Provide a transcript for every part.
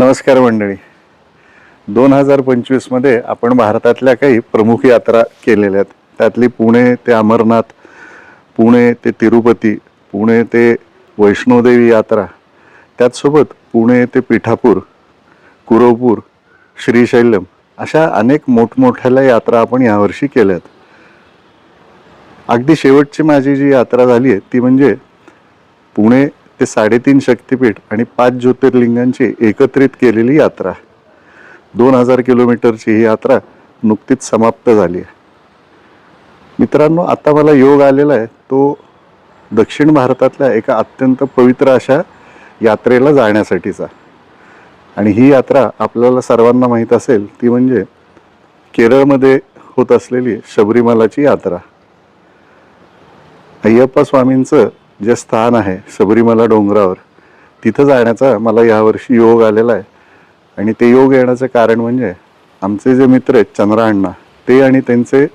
नमस्कार मंडळी. दोन हजार पंचवीसमध्ये आपण भारतातल्या काही प्रमुख यात्रा केलेल्या आहेत. त्यातली पुणे ते अमरनाथ पुणे ते तिरुपती पुणे ते वैष्णोदेवी यात्रा त्याचसोबत पुणे ते पिठापूर कुरवपूर श्रीशैल्यम अशा अनेक मोठमोठ्याला यात्रा आपण यावर्षी केल्यात अगदी शेवटची माझी जी यात्रा झाली आहे ती म्हणजे पुणे ते साडेतीन शक्तिपीठ आणि पाच ज्योतिर्लिंगांची एकत्रित केलेली यात्रा. दोन हजार किलोमीटरची ही यात्रा नुकतीच समाप्त झाली आहे. मित्रांनो आता मला योग आलेला आहे. तो दक्षिण भारतातल्या एका अत्यंत पवित्र अशा यात्रेला जाण्यासाठीचा. आणि ही यात्रा आपल्याला सर्वांना माहीत असेल ती म्हणजे केरळमध्ये होत असलेली शबरीमालाची यात्रा. अय्यप्पा स्वामींचं जे स्थान आहे सबरीमला डोंगरावर तिथं जाण्याचा मला यावर्षी योग आलेला आहे. आणि ते योग येण्याचं कारण म्हणजे आमचे जे मित्र आहेत चंद्रा अण्णा ते आणि त्यांचे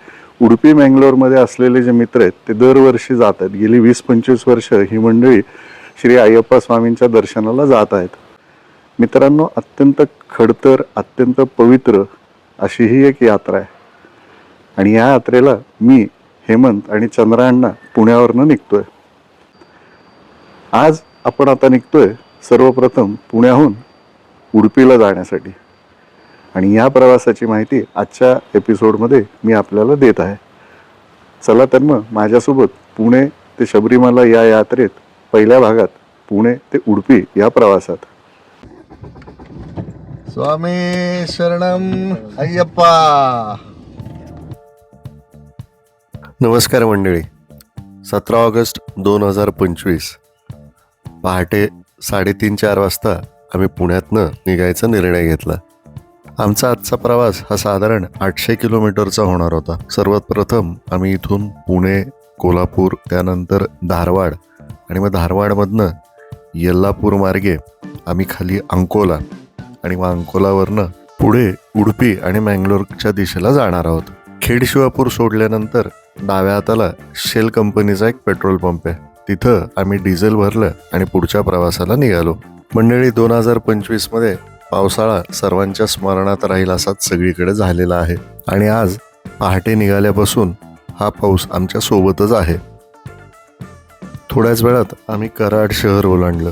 उडपी मँगलोरमध्ये असलेले जे मित्र आहेत ते दरवर्षी जात आहेत. गेली वीस पंचवीस वर्ष ही मंडळी श्री अय्यप्पा स्वामींच्या दर्शनाला जात आहेत. मित्रांनो अत्यंत खडतर अत्यंत पवित्र अशी ही एक यात्रा आहे. आणि या यात्रेला मी हेमंत आणि चंद्रांना पुण्यावरनं निघतोय. आज आपण आता निघतोय सर्वप्रथम पुण्याहून उडपीला जाण्यासाठी. आणि या प्रवासाची माहिती आजच्या एपिसोडमध्ये मी आपल्याला देत आहे. चला तर मग माझ्यासोबत पुणे ते शबरीमाला या यात्रेत पहिल्या भागात पुणे ते उडपी या प्रवासात. स्वामी शरणम अय्यप्पा. नमस्कार मंडळी. सतरा ऑगस्ट दोन हजार पंचवीस. पहाटे साडेतीन चार वाजता आम्ही पुण्यातनं निघायचा निर्णय घेतला. आमचा आजचा प्रवास हा साधारण आठशे किलोमीटरचा होणार होता. सर्वात प्रथम आम्ही इथून पुणे कोल्हापूर त्यानंतर धारवाड आणि मग धारवाडमधनं यल्लापूर मार्गे आम्ही खाली अंकोला आणि मग अंकोलावरनं पुढे उडपी आणि मँगलोरच्या दिशेला जाणार आहोत. खेडशिवापूर सोडल्यानंतर डाव्या हाताला शेल कंपनीचा एक पेट्रोल पंप आहे. तिथं आम्ही डिझेल भरलं आणि पुढच्या प्रवासाला निघालो. मंडळी दोन हजार पंचवीसमध्ये पावसाळा सर्वांच्या स्मरणात राहील असाच सगळीकडे झालेला आहे. आणि आज पहाटे निघाल्यापासून हा पाऊस आमच्या सोबतच आहे. थोड्याच वेळात आम्ही कराड शहर ओलांडलं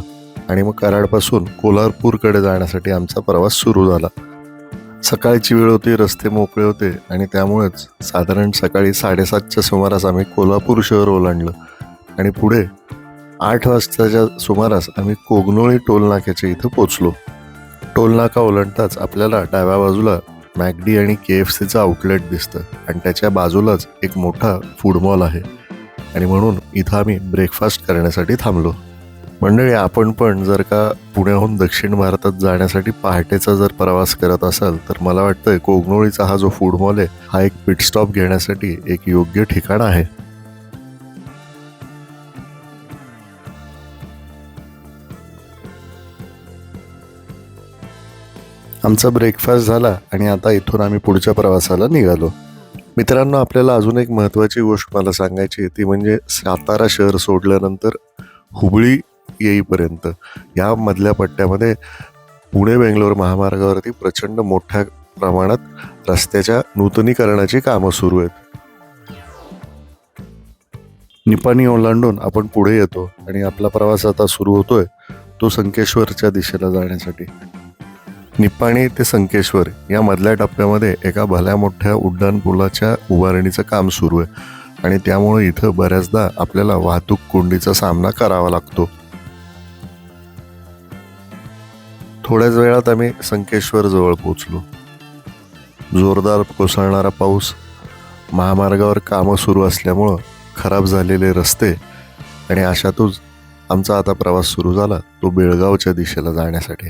आणि मग कराडपासून कोल्हापूरकडे जाण्यासाठी आमचा प्रवास सुरू झाला. सकाळची वेळ होती रस्ते मोकळे होते आणि त्यामुळेच साधारण सकाळी साडेसातच्या सुमारास आम्ही कोल्हापूर शहर ओलांडलं. आणि पुढे आठ वाजताच्या सुमारास आम्ही कोगनोळी टोलनाक्याच्या इथं पोचलो. टोलनाका ओलांडताच आपल्याला डाव्या बाजूला मॅगडी आणि के एफ सीचं आउटलेट दिसतं आणि त्याच्या बाजूलाच एक मोठा फूड मॉल आहे. आणि म्हणून इथं आम्ही ब्रेकफास्ट करण्यासाठी थांबलो. मंडळी आपण पण जर का पुण्याहून दक्षिण भारतात जाण्यासाठी पहाटेचा जर प्रवास करत असाल तर मला वाटतं कोगनोळीचा हा जो फूड मॉल आहे हा एक पिटस्टॉप घेण्यासाठी एक योग्य ठिकाण आहे. आमचा ब्रेकफास्ट झाला आणि आता इथून आम्ही पुढच्या प्रवासाला निघालो. मित्रांनो आपल्याला अजून एक महत्त्वाची गोष्ट मला सांगायची आहे. ती म्हणजे सातारा शहर सोडल्यानंतर हुबळी येईपर्यंत या मधल्या पट्ट्यामध्ये पुणे बेंगलोर महामार्गावरती प्रचंड मोठ्या प्रमाणात रस्त्याच्या नूतनीकरणाची कामं सुरू आहेत. निपाणी ओलांडून आपण पुढे येतो आणि आपला प्रवास आता सुरू होतोय तो संकेश्वरच्या दिशेला जाण्यासाठी. निप्पाणी ते संकेश्वर या मधल्या टप्प्यामध्ये एका भल्या मोठ्या उड्डाण पुलाच्या उभारणीचं काम सुरू आहे. आणि त्यामुळे इथं बऱ्याचदा आपल्याला वाहतूक कोंडीचा सामना करावा लागतो. थोड्याच वेळात आम्ही संकेश्वर जवळ पोहोचलो. जोरदार कोसळणारा पाऊस महामार्गावर कामं सुरू असल्यामुळं खराब झालेले रस्ते आणि अशातच आमचा आता प्रवास सुरू झाला तो बेळगावच्या दिशेला जाण्यासाठी.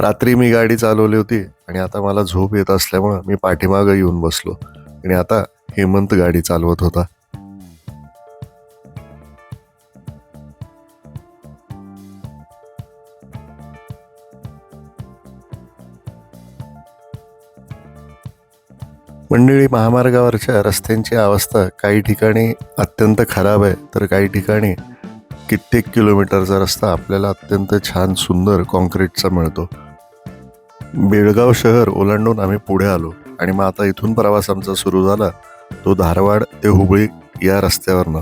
रात्री मी गाडी चालवली होती आणि आता मला झोप येत असल्यामुळं मी पाठीमागं येऊन बसलो. आणि आता हेमंत गाडी चालवत होता. मंडळी महामार्गावरच्या रस्त्यांची अवस्था काही ठिकाणी अत्यंत खराब आहे तर काही ठिकाणी कित्येक किलोमीटरचा रस्ता आपल्याला अत्यंत छान सुंदर कॉन्क्रीटचा मिळतो. बेळगाव शहर ओलांडून आम्ही पुढे आलो आणि मग आता इथून प्रवास आमचा सुरू झाला. तो धारवाड ते हुबळी या रस्त्यावरनं.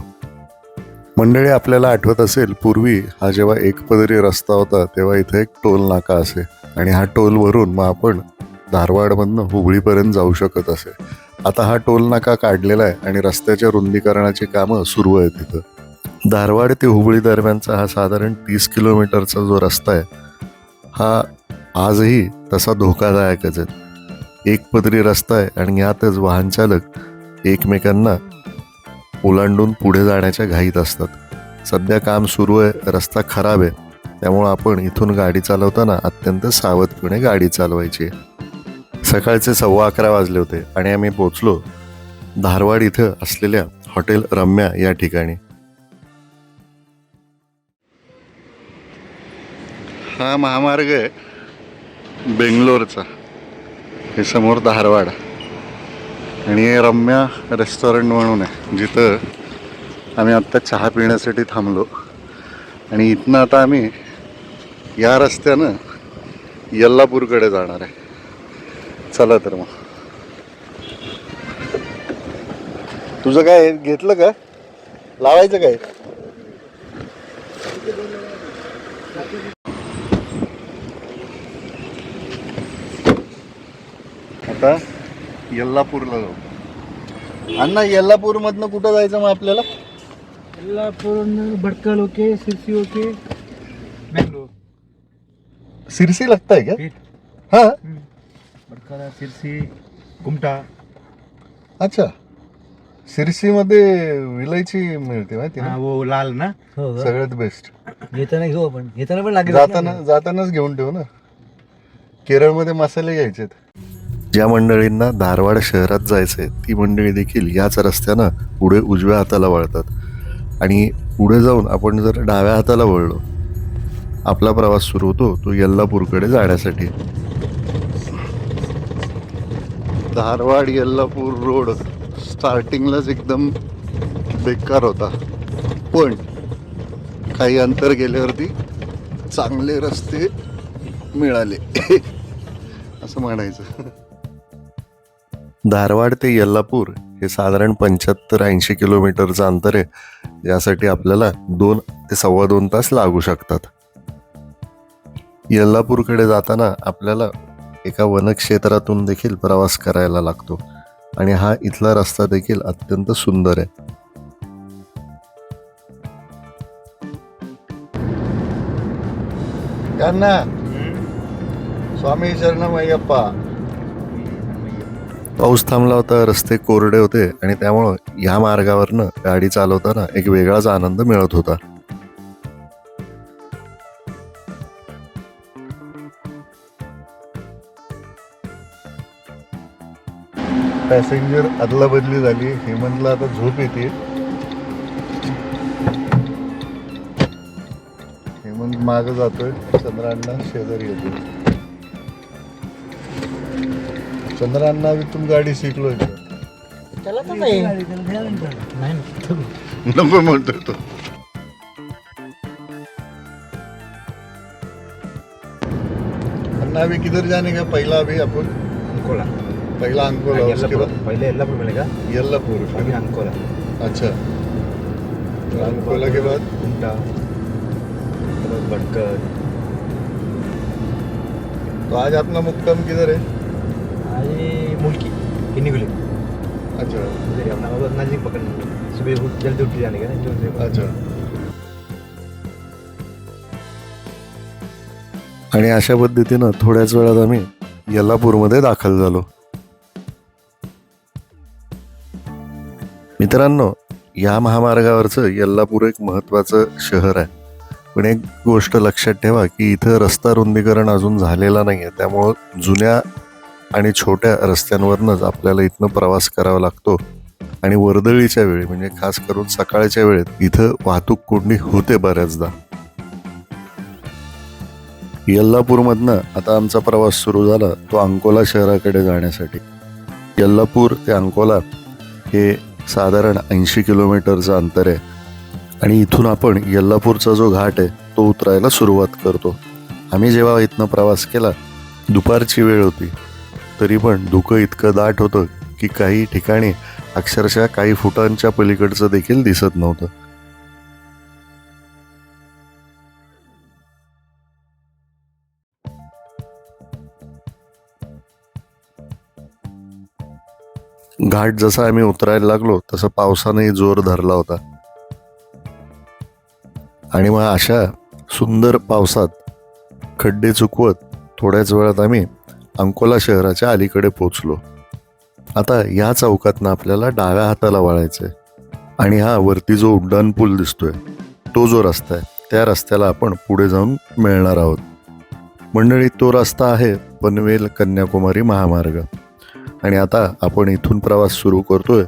मंडळी आपल्याला आठवत असेल पूर्वी हा जेव्हा एकपदरी रस्ता होता तेव्हा इथे एक टोल नाका असे. आणि हा टोलवरून मग आपण धारवाडमधनं हुबळीपर्यंत जाऊ शकत असे. आता हा टोल नाका काढलेला आहे आणि रस्त्याच्या रुंदीकरणाची कामं सुरू आहेत तिथं. धारवाड ते हुबळी दरम्यानचा हा साधारण तीस किलोमीटरचा जो रस्ता आहे हा आजही तसा धोकादायकच आहे. एकपदरी रस्ता आहे आणि यातच वाहन चालक एकमेकांना ओलांडून पुढे जाण्याच्या घाईत असतात. सध्या काम सुरू आहे रस्ता खराब आहे. त्यामुळं आपण इथून गाडी चालवताना अत्यंत सावधपणे गाडी चालवायची आहे. सकाळचे सव्वा अकरा वाजले होते आणि आम्ही पोचलो धारवाड इथं असलेल्या हॉटेल रम्या या ठिकाणी. हा महामार्ग आहे. बेंगलोरचा. हे समोर धारवाड. आणि हे रम्या रेस्टॉरंट म्हणून आहे. जिथं आम्ही आत्ता चहा पिण्यासाठी थांबलो. आणि इथनं आता आम्ही या रस्त्यानं यल्लापूरकडे जाणार आहे. चला तर मग. तुझं काय घेतलं का? लावायचं काय? आता यल्लापूरला जाऊ. अण्णा यल्लापूर मधनं कुठं जायचं मग आपल्याला? Yellapur Bhatkal okay Sirsi okay. Bangalore. Sirsi लागताय का? फिर हा? भटकल सिरसी कुमटा. अच्छा. सिरसी मध्ये विलायची मिळते माहिती हा ना वो लाल ना? हो सगळ्यात बेस्ट घेताना घेऊ आपण. घेताना पण लागेल जाताना जातानाच घेऊन ठेवू ना? केरळमध्ये मसाले घ्यायचेत. ज्या मंडळींना धारवाड शहरात जायचं आहे ती मंडळी देखील याच रस्त्यानं पुढे उजव्या हाताला वळतात. आणि पुढे जाऊन आपण जर डाव्या हाताला वळलो आपला प्रवास सुरू होतो तो यल्लापूरकडे जाण्यासाठी. धारवाड यल्लापूर रोड स्टार्टिंगलाच एकदम बेकार होता. पण काही अंतर गेल्यावरती चांगले रस्ते मिळाले. असं म्हणायचं. धारवाड ते यल्लापूर हे साधारण पंच्याहत्तर ऐंशी किलोमीटरचं अंतर आहे. यासाठी आपल्याला दोन ते सव्वा दोन तास लागू शकतात. यल्लापूरकडे जाताना आपल्याला एका वनक्षेत्रातून देखील प्रवास करायला लागतो. आणि हा इथला रस्ता देखील अत्यंत सुंदर आहे. त्यांना स्वामी शरणम अय्यप्पा पाऊस थांबला होता रस्ते कोरडे होते आणि त्यामुळं या मार्गावरनं गाडी चालवताना एक वेगळाच आनंद मिळत होता. पॅसेंजर अदला बदली झाली हेमंतला आता झोप येते. हेमंत मागं जातोय चंद्रांना शेजारी येतो चंद्रांना तुम गाडी शिकलोय का? त्याला तर नाही. नाही नको म्हणतोय तो. अन्ना अभी किधर जाने का? पहला अभी अपन अंकोला. पहला अंकोला उसके बाद पहिले यल्लापूर मिळेल का? यल्लापुर. आम्ही अंकोला. अच्छा. तो अंकोला के बाद? कुमटा परत भटकल तो आज अपना मुक्काम किधर है आणि मुलकी किन्नीगुली अच्छा. उधर अपना वो नजदीक पकड़ना सुबह उठ- जल्दी उठ जाने का ना जल्दी अच्छा. आणि अशा पद्धतीनं थोड्याच वेळात आम्ही यल्लापूरमध्ये दाखल झालो. मित्रांनो या महामार्गावरचं यल्लापूर एक महत्त्वाचं शहर आहे. पण एक गोष्ट लक्षात ठेवा की इथं रस्ता रुंदीकरण अजून झालेला नाही आहे त्यामुळं जुन्या आणि छोट्या रस्त्यांवरनंच आपल्याला इथनं प्रवास करावा लागतो. आणि वर्दळीच्या वेळी म्हणजे खास करून सकाळच्या वेळेत इथं वाहतूक कोंडी होते बऱ्याचदा. यल्लापूरमधनं आता आमचा प्रवास सुरू झाला तो अंकोला शहराकडे जाण्यासाठी. यल्लापूर ते अंकोला हे साधारण ऐंशी किलोमीटरचं अंतर आहे. आणि इथून आपण यल्लापूरचा जो घाट आहे तो उतरायला सुरुवात करतो. आम्ही जेव्हा इथनं प्रवास केला दुपारची वेळ होती. तरी पण धुकं इतकं दाट होतं की काही ठिकाणी अक्षरशः काही फुटांच्या पलीकडचं देखील दिसत नव्हतं. घाट जसा आम्ही उतरायला लागलो तसं पावसानेही जोर धरला होता. आणि मग अशा सुंदर पावसात खड्डे चुकवत थोड्याच वेळात आम्ही अंकोला शहराच्या अलीकडे पोचलो. आता या चौकातनं आपल्याला डाव्या हाताला वळायचंय. आणि हा वरती जो उड्डाण पूल दिसतोय तो जो रस्ता आहे त्या रस्त्याला आपण पुढे जाऊन मिळणार आहोत. मंडळी तो रस्ता आहे पनवेल कन्याकुमारी महामार्ग. आणि आता आपण इथून प्रवास सुरू करतोय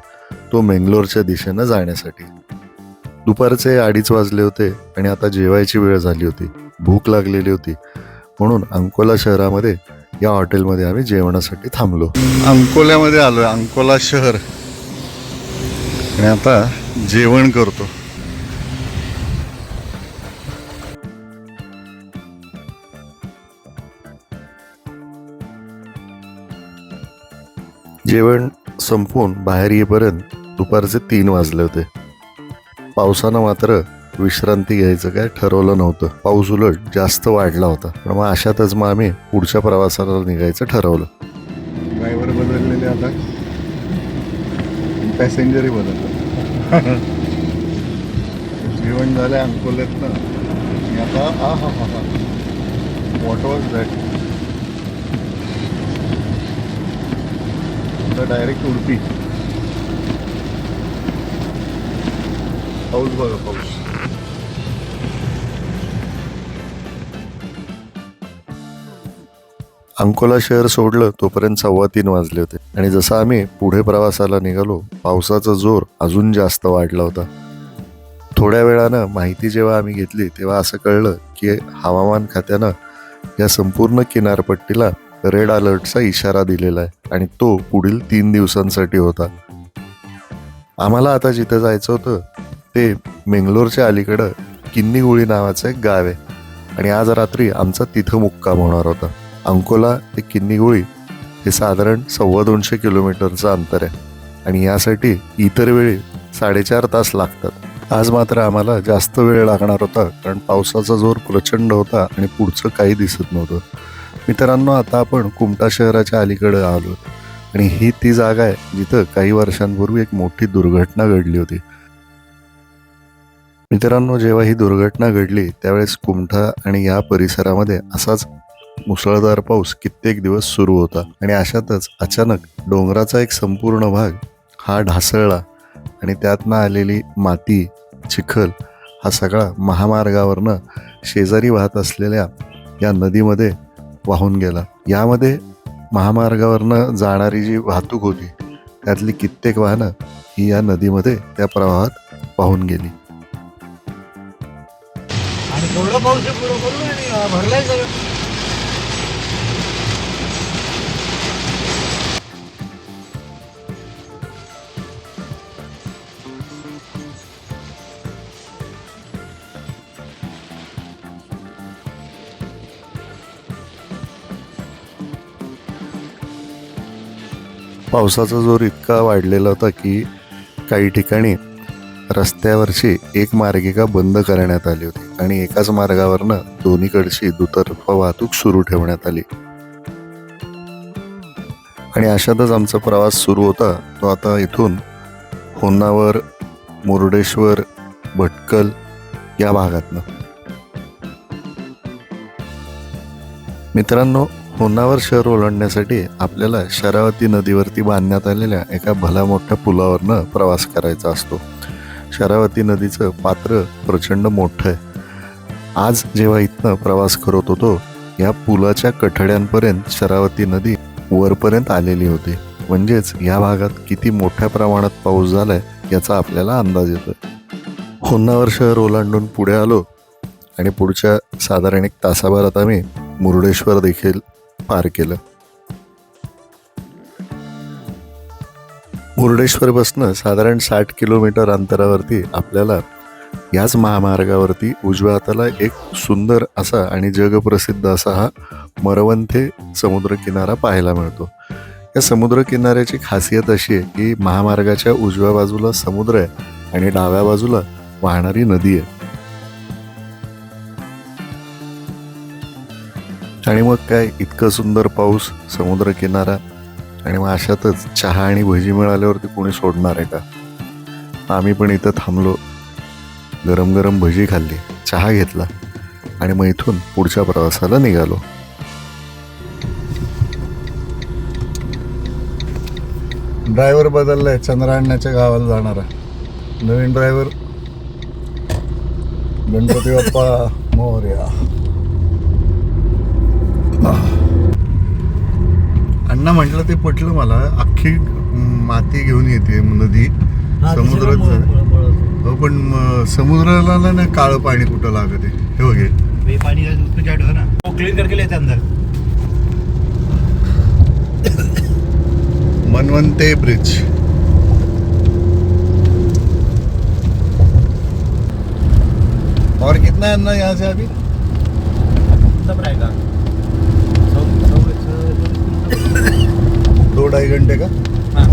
तो मेंगलोरच्या दिशेनं जाण्यासाठी. दुपारचे अडीच वाजले होते आणि आता जेवायची वेळ झाली होती. भूक लागलेली होती. म्हणून अंकोला शहरामध्ये या हॉटेलमध्ये आम्ही जेवणासाठी थांबलो. अंकोल्यामध्ये आलोय अंकोला शहर. आणि आता जेवण करतो. जेवण संपवून बाहेर येईपर्यंत दुपारचे तीन वाजले होते. पावसानं मात्र विश्रांती घ्यायचं काय ठरवलं नव्हतं. पाऊस उलट जास्त वाढला होता. पण मग अशातच मग आम्ही पुढच्या प्रवासाला निघायचं ठरवलं. ड्रायव्हर बदललेले आता. पॅसेंजरही बदलला जेवण झालं अंकोल्यात ना. आता हा हा हा हा. वॉट वॉज दॅट आता डायरेक्ट उडपी. पाऊस बघा पाऊस. अंकोला शहर सोडलं तोपर्यंत सव्वा तीन वाजले होते. आणि जसं आम्ही पुढे प्रवासाला निघालो पावसाचा जोर अजून जास्त वाढला होता. थोड्या वेळानं माहिती जेव्हा आम्ही घेतली तेव्हा असं कळलं की हवामान खात्यानं या संपूर्ण किनारपट्टीला रेड अलर्टचा इशारा दिलेला आहे आणि तो पुढील तीन दिवसांसाठी होता. आम्हाला आता जिथं जायचं होतं ते मेंगलोरच्या अलीकडं किन्नीगुळी नावाचं एक गाव आहे. आणि आज रात्री आमचा तिथं मुक्काम होणार होता. अंकोला ते किन्नीगुळी हे साधारण सव्वा दोनशे किलोमीटरचं अंतर आहे. आणि यासाठी इतर वेळी साडेचार तास लागतात. आज मात्र आम्हाला जास्त वेळ लागणार होता कारण पावसाचा जोर प्रचंड होता आणि पुढचं काही दिसत नव्हतं. मित्रांनो आता आपण कुमटा शहराच्या अलीकडे आलो. आणि ही ती जागा आहे जिथं काही वर्षांपूर्वी एक मोठी दुर्घटना घडली होती. मित्रांनो जेव्हा ही दुर्घटना घडली त्यावेळेस कुमठा आणि या परिसरामध्ये असाच मुसळधार पाऊस कित्येक दिवस सुरू होता आणि अशातच अचानक डोंगराचा एक संपूर्ण भाग हा ढासळला आणि त्यातनं आलेली माती चिखल हा सगळा महामार्गावरनं शेजारी वाहत असलेल्या या नदीमध्ये वाहून गेला. यामध्ये महामार्गावरनं जाणारी जी वाहतूक होती त्यातली कित्येक वाहनं ही या नदीमध्ये त्या प्रवाहात वाहून गेली. आणि पावसाचा जोर इतका वाढलेला होता की काही ठिकाणी रस्त्यावरची एक मार्गिका बंद करण्यात आली होती आणि एकाच मार्गावरनं दोन्हीकडची दुतर्फा वाहतूक सुरू ठेवण्यात आली. आणि अशातच आमचा प्रवास सुरू होता. तो आता इथून होन्नावर मुर्डेश्वर भटकल या भागातनं. मित्रांनो होन्नावर शहर ओलांडण्यासाठी आपल्याला शरावती नदीवरती बांधण्यात आलेल्या एका भला मोठ्या पुलावरनं प्रवास करायचा असतो. शरावती नदीचं पात्र प्रचंड मोठं आहे. आज जेव्हा इथनं प्रवास करत होतो या पुलाच्या कठड्यांपर्यंत शरावती नदी वरपर्यंत आलेली होती. म्हणजेच या भागात किती मोठ्या प्रमाणात पाऊस झालाय याचा आपल्याला अंदाज येतो होन्नावर शहर ओलांडून पुढे आलो आणि पुढच्या साधारण एक तासाभरात आम्ही मुरडेश्वर देखील पार केलं. मुर्डेश्वरपासनं साधारण साठ किलोमीटर अंतरावरती आपल्याला याच महामार्गावरती उजव्या हाताला एक सुंदर असा आणि जगप्रसिद्ध असा हा मरवंथे समुद्रकिनारा पाहायला मिळतो. या समुद्रकिनाऱ्याची खासियत अशी आहे की महामार्गाच्या उजव्या बाजूला समुद्र आहे आणि डाव्या बाजूला वाहणारी नदी आहे. आणि मग काय इतकं सुंदर पाऊस समुद्रकिनारा आणि मग अशातच चहा आणि भजी मिळाल्यावरती कोणी सोडणार आहे का? आम्ही पण इथं थांबलो गरम गरम भजी खाल्ली चहा घेतला आणि मग इथून पुढच्या प्रवासाला निघालो. ड्रायव्हर बदललाय चंद्राण्याच्या गावाला जाणारा. नवीन ड्रायव्हर. गणपती बाप्पा मोर्या. अण्णा म्हटलं ते पटलं मला. अख्खी माती घेऊन येते नदी. समुद्रात हो पण समुद्राला ना काळं पाणी कुठं लागत? हे बघे. ना? क्लीन करके लेते हैं अंदर मनवंते ब्रिज. और कितना है अन्ना यहाँ से अभी? सब रहेगा। दो ढाई घंटे का? हाँ.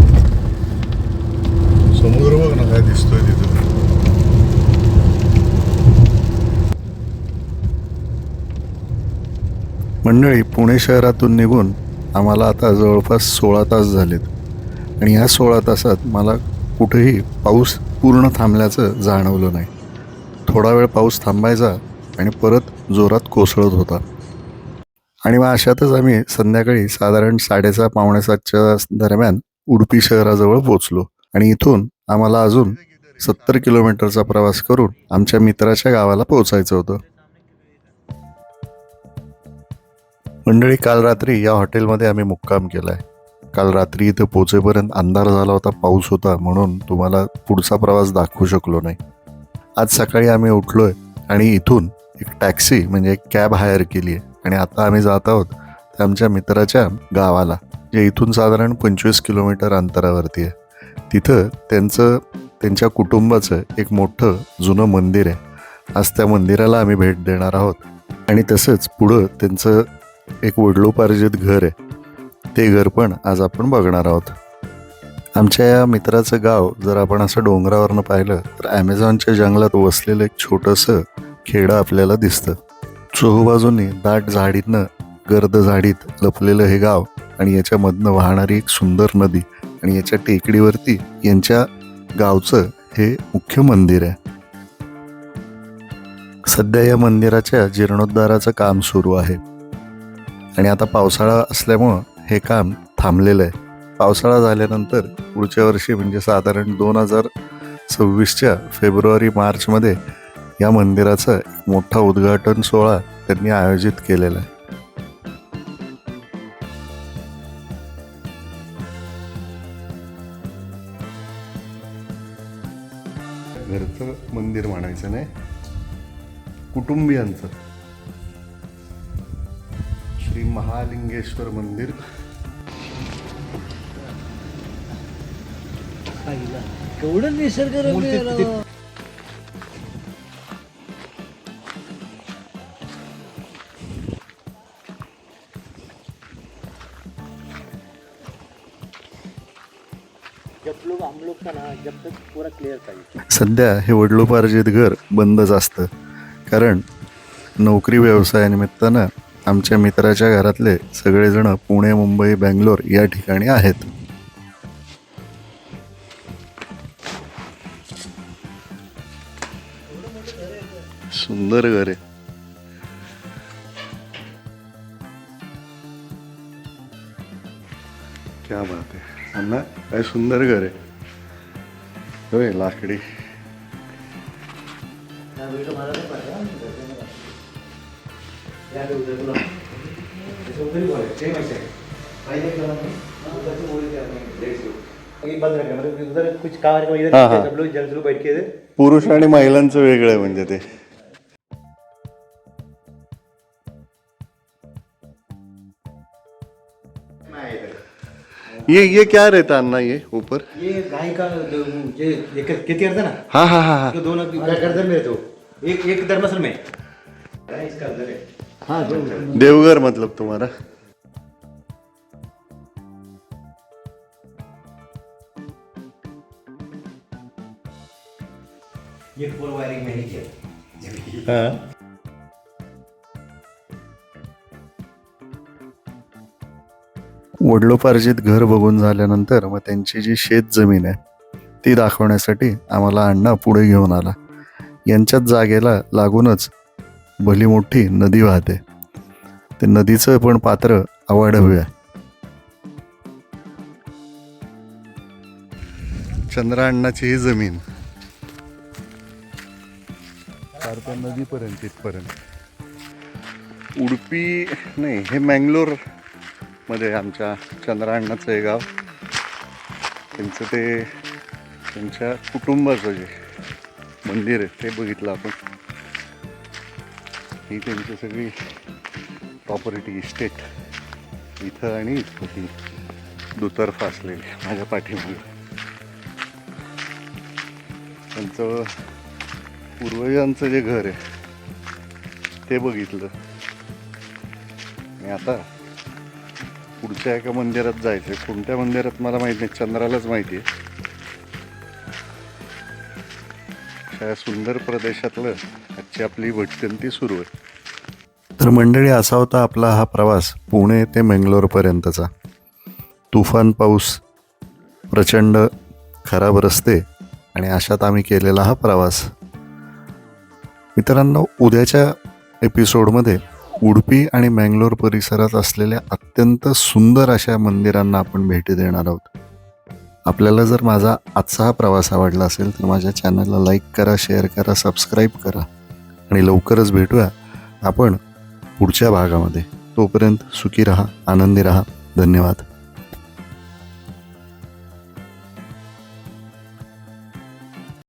समुद्र बघ ना काय दिसतोय तिथं. मंडळी पुणे शहरातून निघून आम्हाला आता जवळपास सोळा तास झालेत. आणि या सोळा तासात मला कुठेही पाऊस पूर्ण थांबल्याचं जाणवलं नाही. थोडा वेळ पाऊस थांबायचा आणि परत जोरात कोसळत होता. आणि मग अशातच आम्ही संध्याकाळी साधारण साडेसहा पावणेसातच्या दरम्यान उडपी शहराजवळ पोचलो आणि इथून आम्हाला अजून सत्तर किलोमीटरचा प्रवास करून आमच्या मित्राच्या गावाला पोहोचायचं होतं. मंडळी काल रात्री या हॉटेलमध्ये आम्ही मुक्काम केलाय. काल रात्री इथं पोचेपर्यंत अंधार झाला होता पाऊस होता म्हणून तुम्हाला पुढचा प्रवास दाखवू शकलो नाही. आज सकाळी आम्ही उठलोय आणि इथून एक टॅक्सी म्हणजे एक कॅब हायर केली आहे आणि आता आम्ही जात आहोत ते आमच्या मित्राच्या गावाला जे इथून साधारण पंचवीस किलोमीटर अंतरावरती आहे. तिथं त्यांचं त्यांच्या कुटुंबाचं एक मोठं जुनं मंदिर आहे. आज त्या मंदिराला आम्ही भेट देणार आहोत. आणि तसंच पुढं त्यांचं एक वडलोपार्जित घर आहे. ते घर पण आज आपण बघणार आहोत. आमच्या या मित्राचं गाव जर आपण असं डोंगरावरनं पाहिलं तर ॲमेझॉनच्या जंगलात वसलेलं एक छोटंसं खेडं आपल्याला दिसतं. चोहूबाजूंनी दाट झाडीतनं गर्द झाडीत लपलेलं हे गाव आणि याच्यामधनं वाहणारी एक सुंदर नदी आणि याच्या टेकडीवरती यांच्या गावचं हे मुख्य मंदिर आहे. सध्या या मंदिराच्या जीर्णोद्धाराचं काम सुरू आहे. आणि आता पावसाळा असल्यामुळं हे काम थांबलेलं आहे. पावसाळा झाल्यानंतर पुढच्या वर्षी म्हणजे साधारण दोन हजार सव्वीसच्या फेब्रुवारी मार्चमध्ये या मंदिराचा एक मोठा उद्घाटन सोहळा त्यांनी आयोजित केलेला आहे. घरचं मंदिर म्हणायचं नाही कुटुंबियांचं. श्री महालिंगेश्वर मंदिर. केवढं निसर्गरम्य सध्या हे वडलोपार्जित घर बंदच असतं. कारण नोकरी व्यवसायानिमित्तानं आमच्या मित्राच्या घरातले सगळेजण पुणे मुंबई बँगलोर या ठिकाणी आहेत. सुंदर घर आहे. क्या बात आहे. अन्ना काय सुंदर घर आहे. होय लाकडी. पुरुष आणि महिलांचं वेगळं आहे म्हणजे ते. ये ये क्या रहता अन्ना ये ऊपर? ये गाय का जो जे एक खेती करता ना? हाँ हाँ हाँ हाँ। तो दोनों गर्दन में हो? एक एक धर्मसल में? इसका है। हाँ देवघर मतलब तुम्हारा। ये फोर वायरिंग मैंने किया। वडिलोपार्जित घर बघून झाल्यानंतर मग त्यांची जी शेत जमीन आहे ती दाखवण्यासाठी आम्हाला अण्णा पुढे घेऊन आला. यांच्याच जागेला लागूनच भली मोठी नदी वाहते. ते नदीचं पण पात्र आवाढव्य आहे. चंद्रा अण्णाची ही जमीन. नदीपर्यंत तिथपर्यंत उडपी नाही हे मँगलोर मध्ये आमच्या चंद्रा हे गाव. त्यांचं ते त्यांच्या कुटुंबाचं जे मंदिर आहे ते बघितलं आपण. ही त्यांची सगळी प्रॉपर्टी इस्टेट इथं आणि इथं ही दुतर्फा असलेली माझ्या पाठीमागे. त्यांचं पूर्वजांचं जे घर आहे ते बघितलं. आणि आता पुढच्या एका मंदिरात जायचं कोणत्या मंदिरात मला माहिती नाही. चंद्रालाच माहिती आहे. अशा सुंदर प्रदेशातलं आजची आपली भटकंती सुरू आहे. तर मंडळी असा होता आपला हा प्रवास पुणे ते मंगलोरपर्यंतचा. तुफान पाऊस प्रचंड खराब रस्ते आणि अशात आम्ही केलेला हा प्रवास. मित्रांनो उद्याच्या एपिसोडमध्ये उडपी आणि मँगलोर परिसरात असलेल्या अत्यंत सुंदर अशा मंदिरांना आपण भेटी देणार आहोत. आपल्याला जर माझा आजचा हा प्रवास आवडला असेल तर माझ्या चॅनलला लाईक करा शेअर करा सबस्क्राईब करा आणि लवकरच भेटूया आपण पुढच्या भागामध्ये. तोपर्यंत सुखी रहा आनंदी रहा. धन्यवाद.